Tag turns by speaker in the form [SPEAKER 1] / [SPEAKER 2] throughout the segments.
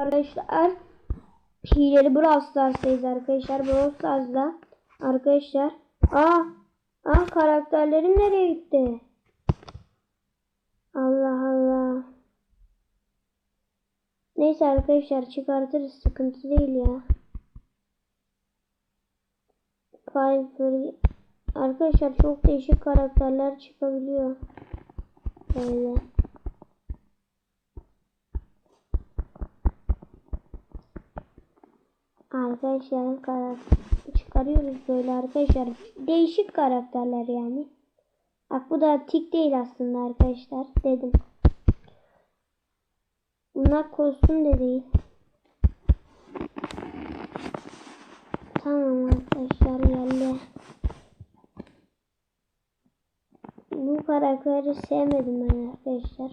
[SPEAKER 1] Arkadaşlar hileli Brawl Stars'tayız arkadaşlar. Brawl Stars'da arkadaşlar. Aa, aa karakterlerim nereye gitti? Allah Allah. Neyse arkadaşlar çıkartırız sıkıntı değil ya. Piper Arkadaşlar çok değişik karakterler çıkabiliyor. Böyle. Arkadaşlar karakter çıkarıyoruz böyle arkadaşlar. Değişik karakterler yani. Bak bu da tik değil aslında arkadaşlar dedim. Bunlar kostüm de değil. Tamam arkadaşlar geldi. Bu karakteri sevmedim ben arkadaşlar.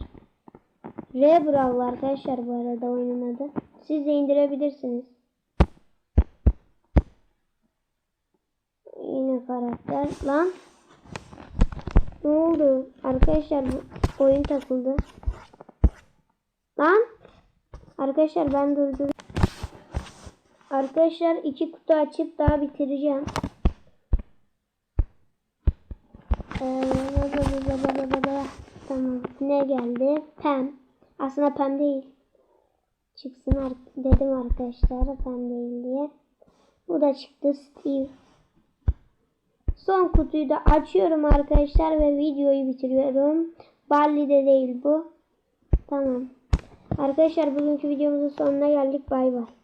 [SPEAKER 1] Rebral arkadaşlar bu arada oyunun. Siz de indirebilirsiniz. Karakter. Lan. Ne oldu? Arkadaşlar bu oyun takıldı. Lan. Arkadaşlar ben durdum. Arkadaşlar iki kutu açıp daha bitireceğim. Ee, Tamam. Ne geldi? Pem. Aslında pem değil. Çıksın dedim arkadaşlar pem değil diye. Bu da çıktı Steve. Son kutuyu da açıyorum arkadaşlar ve videoyu bitiriyorum. Barley de değil bu. Tamam. Arkadaşlar bugünkü videomuzun sonuna geldik. Bay bay.